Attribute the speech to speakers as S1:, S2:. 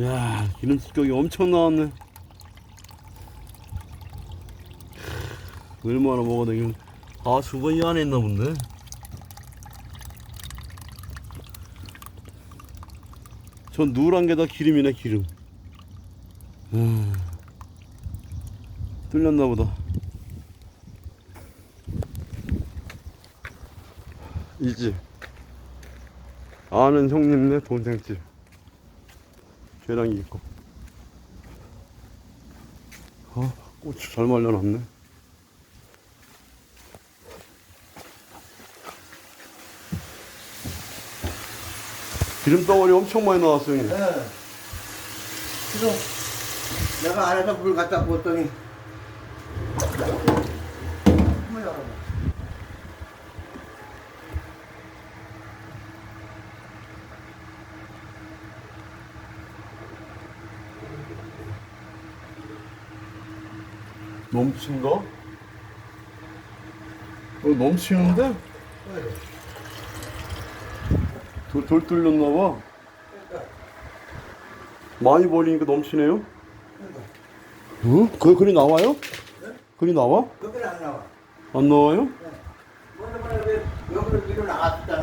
S1: 야 기름 습격이 엄청 나왔네. 얼마나 먹어도 이건 아 주번이 안에 있나 본데. 전 누란 게다 기름이네 기름. 음, 뚫렸나 보다. 이집 아는 형님네 동생집 계란이 있고. 아 고추 잘 말려놨네. 기름 덩어리 엄청 많이 나왔어 형님.
S2: 예. 그래서 내가 안에서 물 갖다 부었더니
S1: 넘친가? 어, 넘치는데? 돌, 돌 뚫렸나봐 많이 버리니까 넘치네요 어? 그 글이 나와요? 글이 나와?
S2: 거기는 안 나와.
S1: 안 나와요?
S2: 먼저 말해 왜 여기로 위로 나갔잖아.